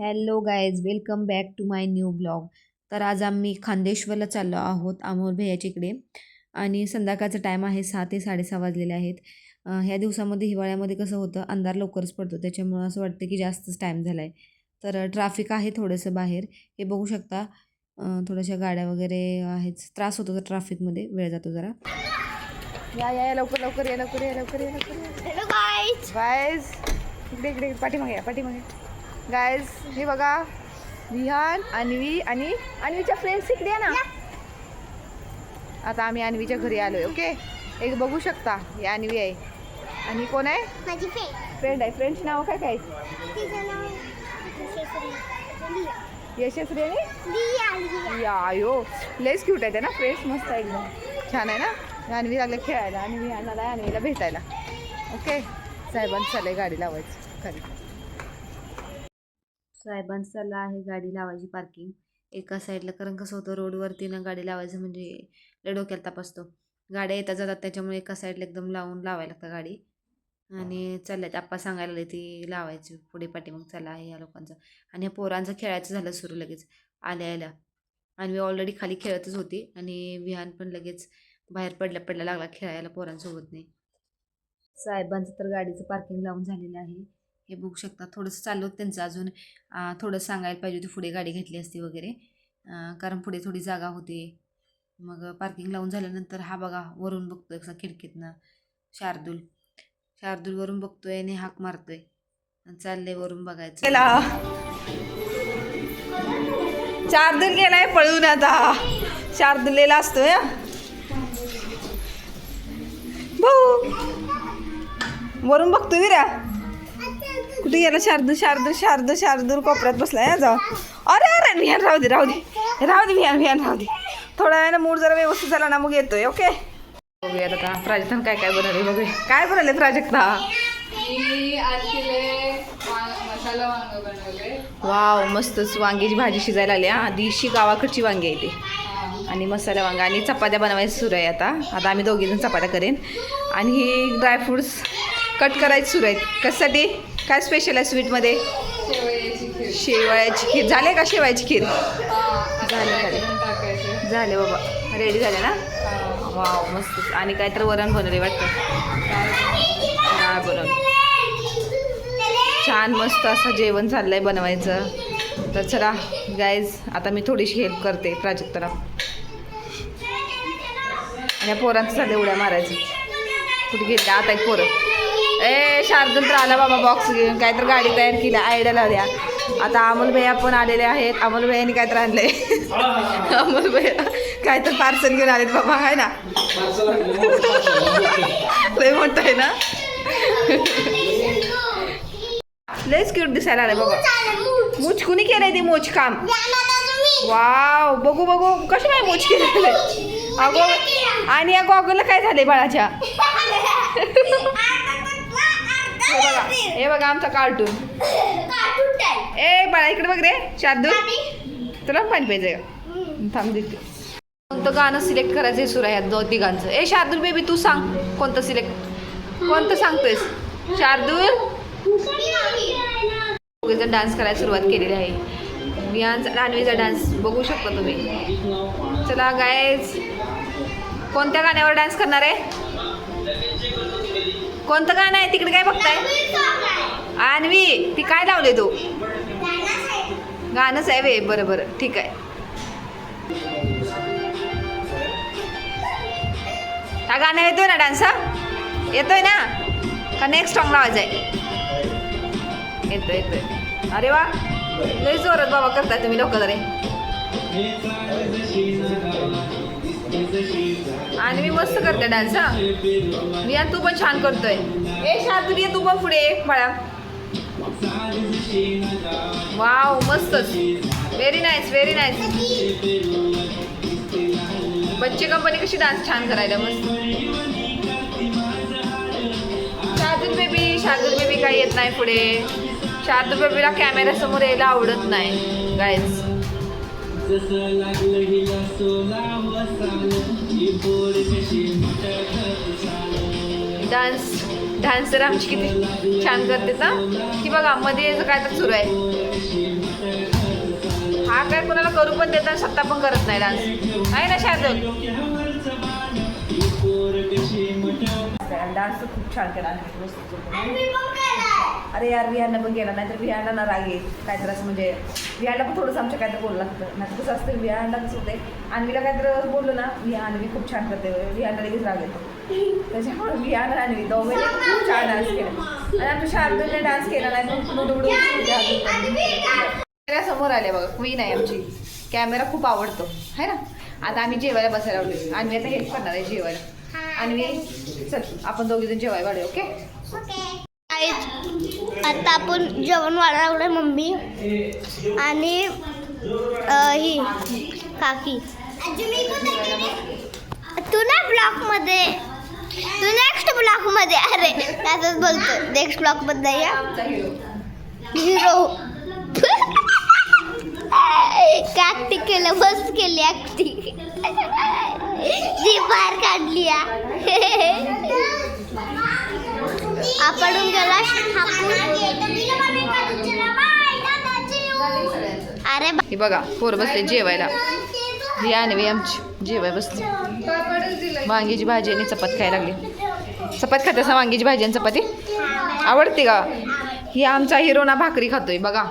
Hello guys welcome back to my new blog तर आज आम्ही खांदेश्वरला चाललो आहोत अमोल भैयाच्या इकडे. आणि संध्याकाळचा टाईम आहे सहा ते साडेसहा वाजलेले आहेत. ह्या दिवसामध्ये हिवाळ्यामध्ये कसं होतं अंधार लवकरच पडतो. त्याच्यामुळं असं वाटतं की जास्तच टाईम झाला आहे तर ट्रॅफिक आहे थोडंसं बाहेर. हे बघू शकता. अं, थोड्याशा गाड्या वगैरे आहेत. त्रास होतो तर ट्रॅफिकमध्ये वेळ जातो जरा. या या या, लवकर लवकर या लवकर या लवकर या लवकर या. हॅलो गाईज गायज इकडे इकडे पाठीमागे या पाठीमागे. गायज हे बघा. विहान अन्वी आणि अन्वीच्या फ्रेंड्स इकडे ना. आता आम्ही अन्वीच्या घरी आलोय ओके एक बघू शकता ही अन्वी आहे. आणि कोण आहे? माझी फ्रेंड फ्रेंड आहे. फ्रेंडचे नाव काय काय यशस्वी आणि? लिया लिया. या यो लेस क्यूट आहे ना फ्रेंड्स मस्त आहे एकदम. छान आहे ना? अन्वी लागले खेळायला. आणि विहानाला अन्वीला भेटायला. ओके साहेबांचं चाललंय गाडी लावायची. खाली साहेबांचं चाललं आहे गाडी लावायची पार्किंग एका साईडला कारण कसं होतं रोडवरती ना गाडी लावायचं म्हणजे लय डोक्याला तपासतो गाड्या येतात जातात त्याच्यामुळे एका साईडला एकदम लावून लावायला लागतं गाडी. आणि चालल्यात आप्पा सांगायला लागले ती लावायची पुढे पाठी मग चला आहे या लोकांचं. आणि ह्या पोरांचं खेळायचं झालं सुरू लगेच आल्या आल्या. आणि मी ऑलरेडी खाली खेळतच होती आणि विहान पण लगेच बाहेर पडल्या पडल्या लागला खेळायला पोरांसोबत नाही साहेबांचं तर गाडीचं पार्किंग लावून झालेलं आहे. हे बघू शकता. थोडंसं चाललं होतं त्यांचं अजून. थोडं सांगायला पाहिजे होती पुढे गाडी घेतली असती वगैरे. कारण पुढे थोडी जागा होती. मग पार्किंग लावून झाल्यानंतर हा बघा वरून बघतोय कसा खिडकीतनं शार्दूल. शार्दूल वरून बघतोय आणि हाक मारतोय. चाललंय वरून बघायचं. शार्दूल गेलाय पळून आता. शार्दुलेला असतोय भाऊ वरून बघतोय विरा कुठे गेला? शार्दूल शार्दूल शार्दूल शार्दूल कोपऱ्यात बसलाय या जाऊ. अरे अरे विहान राहू दे राहू दे. राहू दे विहान विहान राहू दे. थोड्या वेळानं मूड जरा व्यवस्थित झाला ना मग येतोय ओके? बघूया आता प्राजक्तान काय काय बनवले बघूया. काय बनवले प्राजक्ता? वा- वाव मस्तच वांग्याची भाजी शिजायला आली हा. देशी गावाकडची वांगी आहे ती. आणि मसाला वांगा आणि चपात्या बनवायचं सुरू आहे आता. आता आम्ही दोघीजण चपात्या करेन. आणि हे ड्रायफ्रूट्स कट करायची सुरू आहेत. कशासाठी? काय स्पेशल आहे स्वीटमध्ये शेवयाची खीर. झाले का शेवयाची खीर? झाले झाले. झाले बाबा. रेडी झाले ना? वाव मस्त. आणि काहीतरी वरण बनवले वाटतं. डाळ बनवली छान मस्त असं जेवण चाललंय बनवायचं. तर चला गाईज आता मी थोडीशी हेल्प करते प्राजक्ताला आणि या पोरांचं चाललं उड्या मारायचं. कुठे घेतल्या आता एक पोरं. ए शार्दूल तर आला बाबा बॉक्स घेऊन. काय तर गाडी तयार केली आयडिया लावल्या आता अमोल भैया पण आलेले आहेत. अमोल भैयानी काय तर आणलंय. अमोल भैया काय तर पार्सल घेऊन आलेत बाबा आहे ना? लय मोठं आहे ना? लयच क्यूट दिसायला आलं बाबा. मूछ कुणी केलंय ते मोच काम? वाव बघू बघू. कशी काय मोच केलेलं? अगो आणि या गॉगलला काय झाले बाळाच्या? हे बघा. हे बघा आमचा कार्टून ए बाळा इकडे बघ रे. शार्दूल. तुला पाणी पाहिजे थांब देते कोणतं गाणं सिलेक्ट करायचं सुरू आहे दोन तिघांचं? ए शार्दूल बेबी तू सांग कोणतं सिलेक्ट कोणतं सांगतोयस? शार्दूल? डान्स करायला सुरुवात केलेली आहे. विहानचा दानवीचा डान्स बघू शकता तुम्ही. चला गायज कोणत्या गाण्यावर डान्स करणार आहे? कोणतं गाणं आहे? तिकडे काय बघताय? आणवी ती काय लावले तू? गाणंच आहे वे बरं बरं ठीक आहे. हा गाणं येतोय ना डान्स हा येतोय ना? का नेक्स्ट सॉंग लावायचं आहे? येतोय येतोय. अरे वा लई जोरात बाबा करताय तुम्ही लोक तरी आणि मी मस्त करते डान्स हा. मी आणि तू पण छान करतोय. ए शार्दूल ये तू पण पुढे एक बाळा. वाव मस्तच. व्हेरी नाईस व्हेरी नाईस बच्चे कंपनी कशी डान्स छान करायला मस्त. शार्दुल बेबी शार्दुल बेबी काही येत नाही पुढे. शार्दुल बेबीला कॅमेऱ्यासमोर यायला आवडत नाही डान्स डान्सर आमची किती छान करते ना? की बघा मध्ये याचं काय तर सुरू आहे. काय कोणाला करू पण देतात स्वतः पण करत नाही डान्स आहे ना शार्दूल? डान्स खूप छान केला अरे यार विहानला पण गेला नाहीतर विहानला ना राग येईल. काय तर असं म्हणजे विहानला पण थोडंसं आमच्या काय तर बोललं लागतं. नाही कसं असतं विहानला कसं होते अन्वीला काय तर बोललो ना विहान अन्वी खूप छान करते. विहानला लगेच राग येतो. त्याच्यामुळे विहान आणि अन्वी दोघे खूप छान डान्स केला. आणि आमच्या शार्दूलने डान्स केला नाही समोर आले बघा क्वीन आहे आमची. कॅमेरा खूप आवडतो. है ना? आता आम्ही जेवायला बसायला लावलो अन्वी आता हेल्प करणार आहे जेवायला. चल आपण दोघे जण जेवाय वाढू ओके? आता आपण जेवण वाढवलंय मम्मी. आणि ही काकी. तू ना ब्लॉकमध्ये तू नेक्स्ट ब्लॉकमध्ये अरे त्यातच बोलतो नेक्स्ट ब्लॉकमध्ये या. हिरो ऍक्टिंग केलं मस्त केली ऍक्टिंग बाहेर काढली आपण गेला अरे हे बघा पोर बसले जेवायला. ही आणवी आमची. जेवाय बसली. वांगीची भाजी आणि चपात खायला लागली. चपात खात असं वांगीची भाजी आणि चपाती? आवडते का? ही आमचा हिरो ना भाकरी खातोय बघा.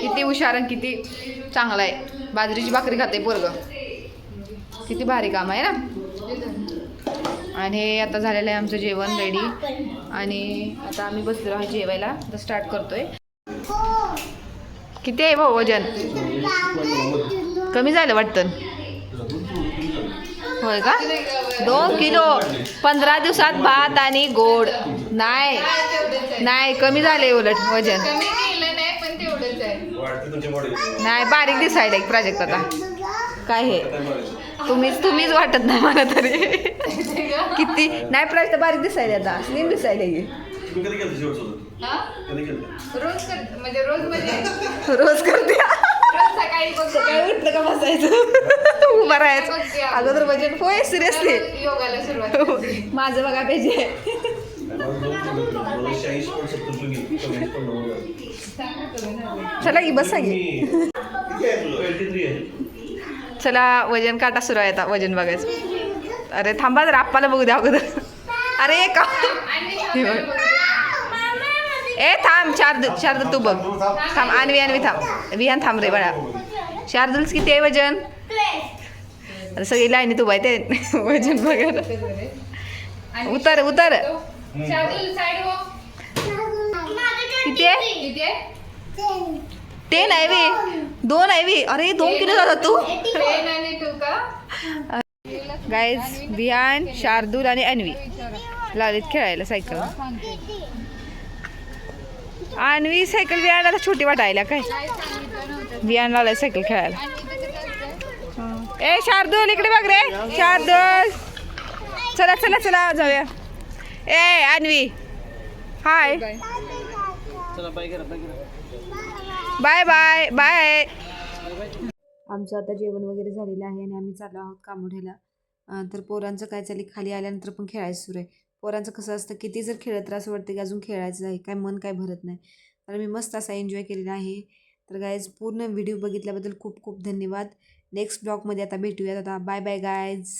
किती हुशार आणि किती चांगला आहे. बाजरीची भाकरी खाते पोरगं. किती भारी काम आहे ना? आणि हे आता झालेलं आहे आमचं जेवण रेडी आणि आता आम्ही बसलेलो आहे जेवायला. आता स्टार्ट करतोय. किती आहे भाऊ वजन? कमी झालं वाटतं. होय का? दोन किलो. पंधरा दिवसात भात आणि गोड. नाही. नाही कमी झाले उलट वजन. नाही पण तेवढंच आहे. वाढते तुमची बॉडी नाही बारीक दिसायला एक प्राजक्त आता. काय हे? तुम्हीच तुम्हीच वाटत नाही मला तरी. किती? नाही प्राजक्त बारीक दिसायला आता. स्लिम दिसायला. तुम्ही कधी केलं शेवट सोबत? कधी केलं रोज कर म्हणजे रोज म्हणजे? रोज करते. सकाळी उठलं का बसायचं? उभं राहायचं. अगोदर वजन होय सिरियसली. योगाला सुरुवात. माझं बघा पाहिजे. चला की बसा की. चला वजन काटा सुरू आहे आता. वजन बघायचं. अरे थांबा जरा आप्पाला बघू द्या अगोदर. अरे का. ए थांब शार्दूल शार्दूल तू बघ. थांब आणवी आणवी थांब. विहान थांब रे बाळा. शार्दूलच किती आहे वजन? अरे सगळी लाईनी तू ते. वजन बघायला. उतर उतर. हो किती आहे? टेन आहे वे दोन आहे वे अरे दोन किलो झाला तू? टेन आणि टू का? गाईज विहान शार्दूल आणि अन्वी. लावलीत खेळायला सायकल. अन्वी सायकल विहान आता छोटी वाटायला काय? विहान लावलाय सायकल खेळायला. ए शार्दूल इकडे बघ रे. शार्दूल. चला चला चला जाऊया. ए Anvi. Hi bye bye bye आमचं आता जेवण वगैरे झालेलं आहे आणि आम्ही चाललो आहोत कामोठ्याला तर पोरांचं काय चालली खाली आल्यानंतर पण खेळायचं सुरू आहे. पोरांचं कसं असतं किती जर खेळत तर असं वाटतं की अजून खेळायचं आहे काय मन काय भरत नाही. तर मी मस्त असा एन्जॉय केलेला आहे. तर गायज पूर्ण व्हिडिओ बघितल्याबद्दल खूप खूप धन्यवाद. नेक्स्ट ब्लॉगमध्ये आता भेटूयात. आता बाय बाय गायज